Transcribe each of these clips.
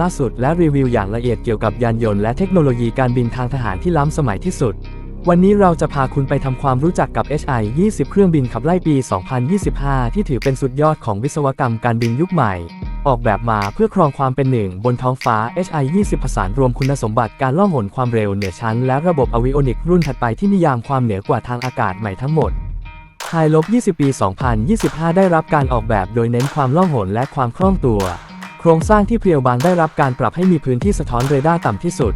ล่าสุดและรีวิวอย่างละเอียดเกี่ยวกับยานยนต์และเทคโนโลยีการบินทางทหารที่ล้ำสมัยที่สุด วันนี้เราจะพาคุณไปทำความรู้จักกับ HI 20 เครื่องบินขับไล่ปี 2025 ที่ถือเป็นสุดยอดของวิศวกรรมการบินยุคใหม่ ออกแบบมาเพื่อครองความเป็นหนึ่งบนท้องฟ้า HI 20ผสานรวมคุณสมบัติการล่องหนความเร็วเหนือชั้น และระบบอวิโอนิกรุ่นถัดไปที่นิยามความเหนือกว่าทางอากาศใหม่ทั้งหมดไฮลบ20 ปี 2025 ได้รับการออกแบบโดยเน้นความล่องหนและความคล่องตัว โครงสร้างที่เพรียวบางได้รับการปรับให้มีพื้นที่สะท้อนเรดาร์ต่ำที่สุด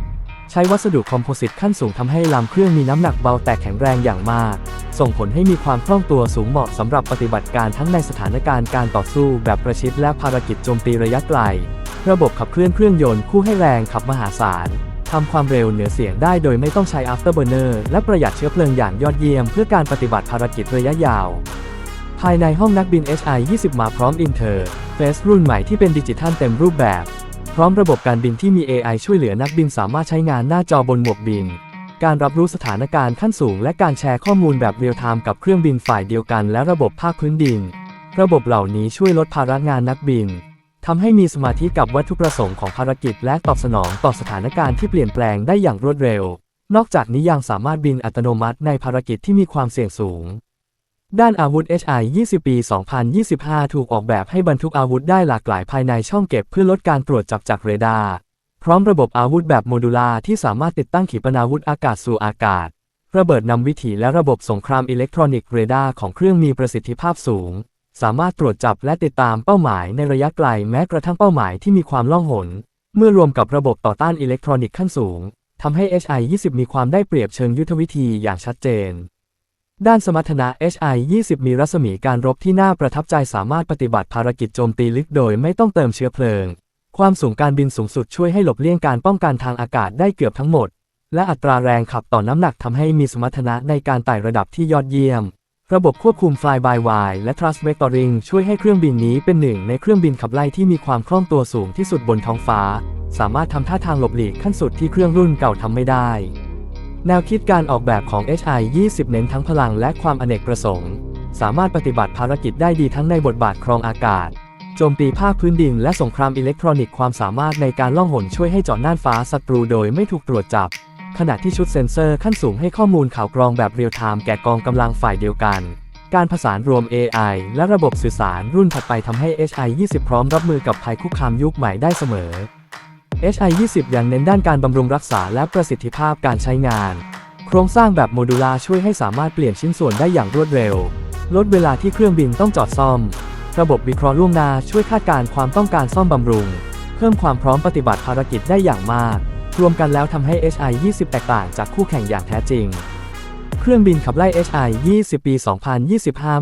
ใช้วัสดุคอมโพสิตขั้นสูงทำให้ลำเครื่องมีน้ำหนักเบาแต่แข็งแรงอย่างมาก ส่งผลให้มีความคล่องตัวสูงเหมาะสำหรับปฏิบัติการทั้งในสถานการณ์การต่อสู้แบบประชิดและภารกิจโจมตีระยะไกล ระบบขับเคลื่อนเครื่องยนต์คู่ให้แรงขับมหาศาลทำความเร็วเหนือเสียงได้โดยไม่ต้องใช้ afterburner และประหยัดเชื้อเพลิงอย่างยอดเยี่ยมเพื่อการปฏิบัติภารกิจระยะยาว ภายในห้องนักบิน HI 20 มาพร้อม Interface รุ่นใหม่ที่เป็นดิจิทัลเต็มรูปแบบ พร้อมระบบการบินที่มี AI ช่วยเหลือนักบินสามารถใช้งานหน้าจอบนหมวกบิน การรับรู้สถานการณ์ขั้นสูง และการแชร์ข้อมูลแบบเรียลไทม์กับเครื่องบินฝ่ายเดียวกัน และระบบภาคพื้นดิน ระบบเหล่านี้ช่วยลดภาระงานนักบินทำให้มีสมาธิกับวัตถุประสงค์ของภารกิจ และตอบสนองต่อสถานการณ์ที่เปลี่ยนแปลงได้อย่างรวดเร็ว นอกจากนี้ยังสามารถบินอัตโนมัติในภารกิจที่มีความเสี่ยงสูง ด้านอาวุธ HI 20 ปี 2025 ถูกออกแบบให้บรรทุกอาวุธได้หลากหลายภายในช่องเก็บเพื่อลดการตรวจจับจากเรดาร์ พร้อมระบบอาวุธแบบโมดูลาร์ที่สามารถติดตั้งขีปนาวุธอากาศสู่อากาศ ระเบิดนำวิถีและระบบสงครามอิเล็กทรอนิกส์เรดาร์ของเครื่องมีประสิทธิภาพสูง สามารถตรวจจับและติดตามเป้าหมายในระยะไกลแม้กระทั่งเป้าหมายที่มีความล่องหน เมื่อรวมกับระบบต่อต้านอิเล็กทรอนิกส์ขั้นสูงทำให้ HI 20 มีความได้เปรียบเชิงยุทธวิธีอย่างชัดเจน ด้านสมรรถนะ HI 20 มีรัศมีการรบที่น่าประทับใจสามารถปฏิบัติภารกิจโจมตีลึกโดยไม่ต้องเติมเชื้อเพลิง ความสูงการบินสูงสุดช่วยให้หลบเลี่ยงการป้องกันทางอากาศได้เกือบทั้งหมด และอัตราแรงขับต่อน้ำหนักทำให้มีสมรรถนะในการไต่ระดับที่ยอดเยี่ยม ระบบควบคุม Fly by Wire และ Thrust Vectoring ช่วยให้เครื่องบินนี้เป็นหนึ่งในเครื่องบินขับไล่ที่มีความคล่องตัวสูงที่สุดบนท้องฟ้า สามารถทำท่าทางหลบหลีกขั้นสุดที่เครื่องรุ่นเก่าทำไม่ได้ แนวคิดการออกแบบของ HI 20 เน้นทั้งพลังและความอเนกประสงค์ สามารถปฏิบัติภารกิจได้ดีทั้งในบทบาทครองอากาศ โจมตีภาคพื้นดินและสงครามอิเล็กทรอนิกส์ความสามารถในการล่องหนช่วยให้เจาะน่านฟ้าศัตรูโดยไม่ถูกตรวจจับ ขณะที่ชุดเซ็นเซอร์ขั้นสูงให้ข้อมูลข่าวกรองแบบเรียลไทม์แก่กองกำลังฝ่ายเดียวกัน การผสานรวม AI และระบบสื่อสารรุ่นถัดไปทำให้ HI 20 พร้อมรับมือกับภัยคุกคามยุคใหม่ได้เสมอ HI 20 ยังเน้นด้านการบำรุงรักษาและประสิทธิภาพการใช้งาน โครงสร้างแบบโมดูลาช่วยให้สามารถเปลี่ยนชิ้นส่วนได้อย่างรวดเร็ว ลดเวลาที่เครื่องบินต้องจอดซ่อม ระบบวิเคราะห์ล่วงหน้าช่วยคาดการณ์ความต้องการซ่อมบำรุง เพิ่มความพร้อมปฏิบัติภารกิจได้อย่างมาก รวมกันแล้วทำให้ HI 20 แตกต่างจากคู่แข่งอย่างแท้จริง เครื่องบินขับไล่ HI 20 ปี 2025